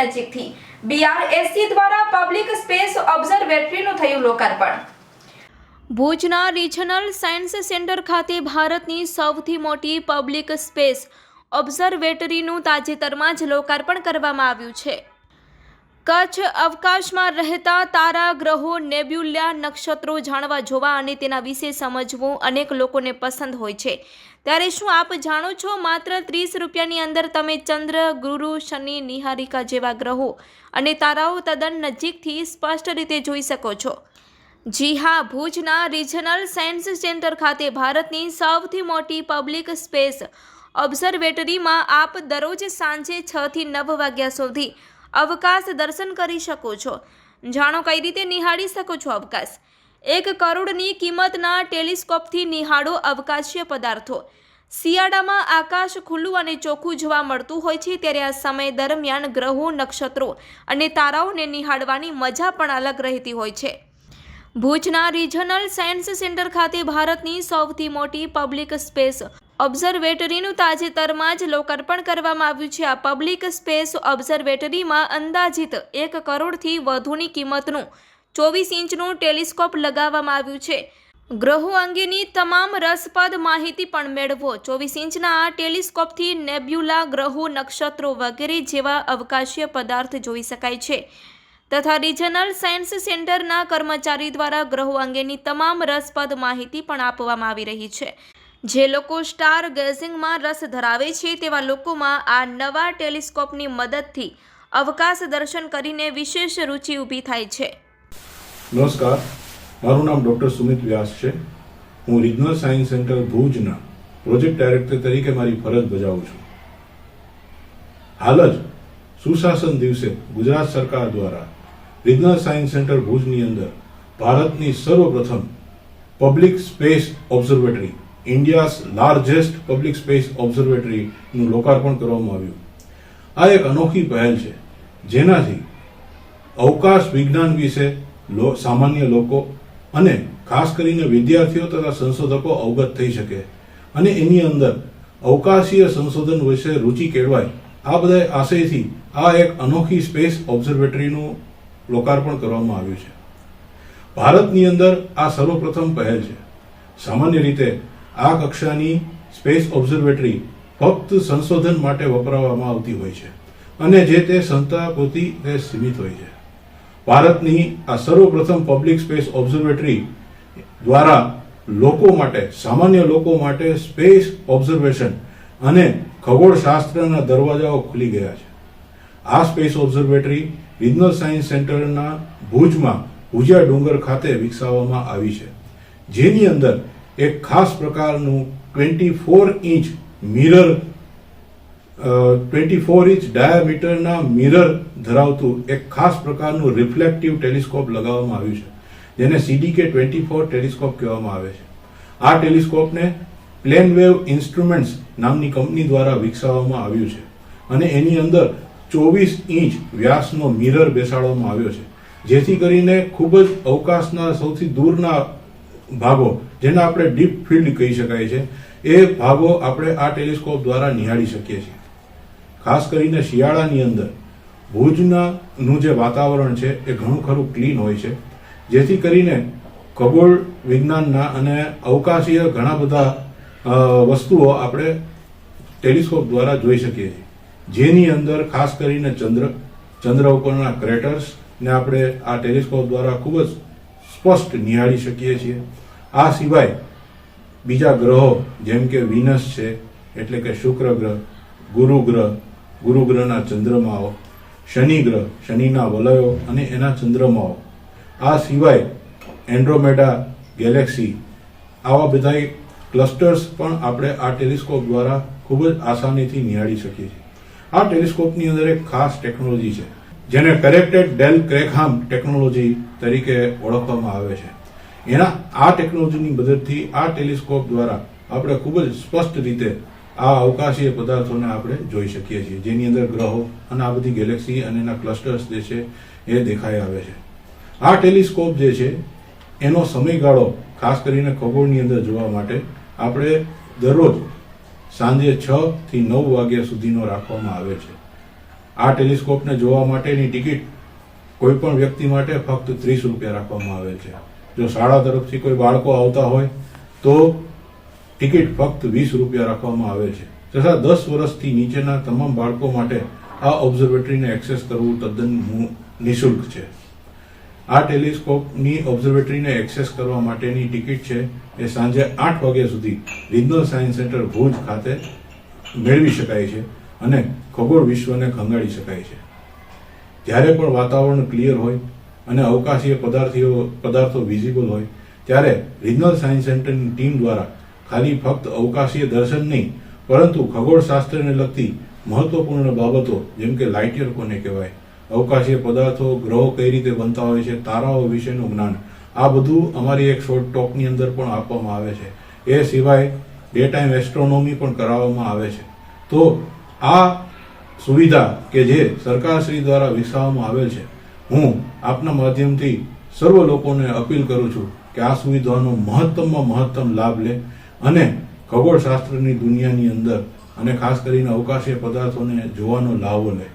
નજીકથી. બીઆરએસસી દ્વારા public space ઓબ્ઝર્વેટરીનું થયું લોકાર્પણ. ભુજના રિજનલ સાયન્સ સેન્ટર ખાતે ભારતની સૌથી મોટી પબ્લિક સ્પેસ ઓબ્ઝર્વેટરીનું તાજેતરમાં જ લોકાર્પણ કરવામાં આવ્યું છે. કચ્છ અવકાશમાં રહેતા તારા ગ્રહો નેબ્યુલા નક્ષત્રો જાણવા જોવા અને તેના વિશે સમજવું અનેક લોકોને પસંદ હોય છે. ત્યારે શું આપ જાણો છો, માત્ર ત્રીસ રૂપિયાની અંદર તમે ચંદ્ર, ગુરુ, શનિ, નિહારિકા જેવા ગ્રહો અને તારાઓ તદ્દન નજીકથી સ્પષ્ટ રીતે જોઈ શકો છો? જી હા, ભુજના રિજનલ સાયન્સ સેન્ટર ખાતે ભારતની સૌથી મોટી પબ્લિક સ્પેસ ઓબ્ઝર્વેટરીમાં આપ દરરોજ સાંજે છથી નવ વાગ્યા સુધી અવકાશ દર્શન કરી શકો છો. જાણો કઈ રીતે નિહાળી શકો છો અવકાશ? એક કરોડની કિંમતના ટેલિસ્કોપથી નિહાળો અવકાશીય પદાર્થો. શિયાળામાં આકાશ ખુલ્લું અને ચોખ્ખું જોવા મળતું હોય છે ત્યારે આ સમય દરમિયાન ગ્રહો, નક્ષત્રો અને તારાઓને નિહાળવાની મજા પણ અલગ રહેતી હોય છે. ભુજના રિજનલ સાયન્સ સેન્ટર ખાતે ભારતની સૌથી મોટી પબ્લિક સ્પેસ ઓબ્ઝર્વેટરીનું તાજેતરમાં જ લોકાર્પણ કરવામાં આવ્યું છે. આ પબ્લિક સ્પેસ ઓબ્ઝર્વેટરીમાં અંદાજિત એક કરોડથી વધુની કિંમતનું ચોવીસ ઇંચનું ટેલિસ્કોપ લગાવવામાં આવ્યું છે. ગ્રહો અંગેની તમામ રસપ્રદ માહિતી પણ મેળવો. ચોવીસ ઇંચના આ ટેલિસ્કોપથી નેબ્યુલા ગ્રહો, નક્ષત્રો વગેરે જેવા અવકાશીય પદાર્થ જોઈ શકાય છે. તથા રિજનલ સાયન્સ સેન્ટરના કર્મચારી દ્વારા ગ્રહો અંગેની તમામ રસપ્રદ માહિતી પણ આપવામાં આવી રહી છે. જે લોકો સ્ટાર ગેઝિંગમાં રસ ધરાવે છે તેવા લોકોમાં આ નવા ટેલિસ્કોપની મદદથી અવકાશ દર્શન કરીને વિશેષ રુચિ ઊભી થાય છે. નમસ્કાર. મારું નામ ડૉક્ટર સુમિત વ્યાસ છે. હું રિજનલ સાયન્સ સેન્ટર ભુજના પ્રોજેક્ટ ડાયરેક્ટર તરીકે મારી ફરજ બજાવું છું. હાલ જ સુશાસન દિવસે ગુજરાત સરકાર દ્વારા રિજનલ સાયન્સ સેન્ટર ભુજની અંદર ભારતની સર્વપ્રથમ public space observatory India's largest public space ઓબ્ઝર્વેટરીનું લોકાર્પણ કરવામાં આવ્યું. આ એક અનોખી પહેલ છે, જેનાથી અવકાશ વિજ્ઞાન વિશે સામાન્ય લોકો અને ખાસ કરીને વિદ્યાર્થીઓ તથા સંશોધકો અવગત થઈ શકે અને એની અંદર અવકાશીય સંશોધન વિશે રુચિ કેળવાય, આ બધા આશયથી આ એક અનોખી સ્પેસ ઓબ્ઝર્વેટરીનું લોકાર્પણ કરવામાં આવ્યું છે. ભારતની અંદર આ સર્વપ્રથમ પહેલ છે. સામાન્ય રીતે આ કક્ષાની સ્પેસ ઓબ્ઝર્વેટરી ફક્ત સંશોધન માટે વપરાવવામાં આવતી હોય છે અને જે તે સંસ્થા પૂરતી તે સીમિત હોય છે. ભારતની આ સર્વપ્રથમ પબ્લિક સ્પેસ ઓબ્ઝર્વેટરી દ્વારા લોકો માટે, સામાન્ય લોકો માટે સ્પેસ ઓબ્ઝર્વેશન અને ખગોળશાસ્ત્રના દરવાજાઓ ખુલી ગયા છે. આ સ્પેસ ઓબ્ઝર્વેટરી રિજનલ સાયન્સ સેન્ટરના ભુજમાં ભુજિયા ડુંગર ખાતે વિકસાવવામાં આવી છે. જેની અંદર એક ખાસ પ્રકારનું twenty four inch mirror twenty four inch ડાયામીટરના mirror ધરાવતું એક ખાસ પ્રકારનું રિફ્લેક્ટિવ ટેલિસ્કોપ લગાવવામાં આવ્યું છે, જેને સીડીકે ટ્વેન્ટી ફોર ટેલિસ્કોપ કહેવામાં આવે છે. આ ટેલિસ્કોપને પ્લેન વેવ ઇન્સ્ટ્રુમેન્ટ્સ નામની કંપની દ્વારા વિકસાવવામાં આવ્યું છે અને એની અંદર ચોવીસ ઇંચ વ્યાસનો મિરર બેસાડવામાં આવ્યો છે, જેથી કરીને ખૂબ જ અવકાશના સૌથી દૂરના ભાગો, જેને આપણે ડીપ ફિલ્ડ કહી શકાય છે, એ ભાગો આપણે આ ટેલિસ્કોપ દ્વારા નિહાળી શકીએ છીએ. ખાસ કરીને શિયાળાની અંદર, ભુજના નું જે વાતાવરણ છે, એ ઘણું ખરું ક્લીન હોય છે. જેથી કરીને ખગોળ વિજ્ઞાનના અને અવકાશીય ઘણા બધા વસ્તુઓ આપણે ટેલિસ્કોપ દ્વારા જોઈ શકીએ છીએ. જેની અંદર ખાસ કરીને ચંદ્ર ચંદ્ર ઉપરના ક્રેટર્સને આપણે આ ટેલિસ્કોપ દ્વારા ખૂબ જ સ્પષ્ટ નિહાળી શકીએ છીએ. આ સિવાય બીજા ગ્રહો, જેમ કે વિનસ છે, એટલે કે શુક્ર ગ્રહ, ગુરુ ગ્રહ, ગુરુ ગ્રહના ચંદ્રમાઓ, શનિ ગ્રહ, શનિના વલયો અને એના ચંદ્રમાઓ. આ સિવાય એન્ડ્રોમેડા, ગેલેક્સી, આવા બધા ક્લસ્ટર્સ પણ આપણે આ ટેલિસ્કોપ દ્વારા ખૂબ જ આસાનીથી નિહાળી શકીએ છીએ. આ ટેલિસ્કોપની અંદર એક ખાસ ટેકનોલોજી છે. જેને કરેક્ટેડ ડેલ ક્રેકહામ ટેકનોલોજી તરીકે ઓળખવામાં આવે છે. એના આ ટેકનોલોજીની મદદથી આ ટેલિસ્કોપ દ્વારા આપણે ખૂબ જ સ્પષ્ટ રીતે આ અવકાશીય પદાર્થોને આપણે જોઈ શકીએ છીએ. જેની અંદર ગ્રહો અને આ બધી ગેલેક્સી અને એના ક્લસ્ટર્સ જે છે એ દેખાઈ આવે છે. આ ટેલિસ્કોપ જે છે, એનો સમયગાળો ખાસ કરીને ખગોળની અંદર જોવા માટે આપણે દરરોજ સાંજે છ થી નવ વાગ્યા સુધીનો રાખવામાં આવે છે. આ ટેલિસ્કોપને જોવા માટેની ટિકિટ કોઈ પણ વ્યક્તિ માટે ફક્ત ત્રીસ રૂપિયા રાખવામાં આવે છે. જો શાળા તરફથી કોઈ બાળકો આવતા હોય, તો ટિકિટ ફક્ત વીસ રૂપિયા રાખવામાં આવે છે. તથા દસ વર્ષથી નીચેના તમામ બાળકો માટે આ ઓબ્ઝર્વેટરીને એક્સેસ કરવું તદ્દન નિઃશુલ્ક છે. આ ટેલિસ્કોપની ઓબ્ઝર્વેટરીને એક્સેસ કરવા માટેની ટિકિટ છે એ સાંજે આઠ વાગ્યા સુધી રિજનલ સાયન્સ સેન્ટર ભુજ ખાતે મેળવી શકાય છે. અને ખગોળ વિશ્વને ખંગાળી શકાય છે. જ્યારે પણ વાતાવરણ ક્લિયર હોય અને અવકાશીય પદાર્થીઓ, પદાર્થો વિઝિબલ હોય, ત્યારે રિજનલ સાયન્સ સેન્ટરની ટીમ દ્વારા ખાલી ફક્ત અવકાશીય દર્શન નહીં, પરંતુ ખગોળશાસ્ત્રને લગતી મહત્વપૂર્ણ બાબતો, જેમ કે લાઇટિયર કોને કહેવાય, અવકાશીય પદાર્થો, ગ્રહો કઈ રીતે બનતા હોય છે, તારાઓ વિશેનું જ્ઞાન, આ બધું અમારી એક શોર્ટ ટોકની અંદર પણ આપવામાં આવે છે. એ સિવાય ડે ટાઈમ એસ્ટ્રોનોમી પણ કરાવવામાં આવે છે. તો આ સુવિધા કે જે સરકારશ્રી દ્વારા વિકસાવવામાં આવેલ છે, હું આપના માધ્યમથી સર્વ લોકોને અપીલ કરું છું કે આ સુવિધાનો મહત્તમમાં મહત્તમ લાભ લે અને ખગોળશાસ્ત્રની દુનિયાની અંદર અને ખાસ કરીને અવકાશીય પદાર્થોને જોવાનો લાભો લે.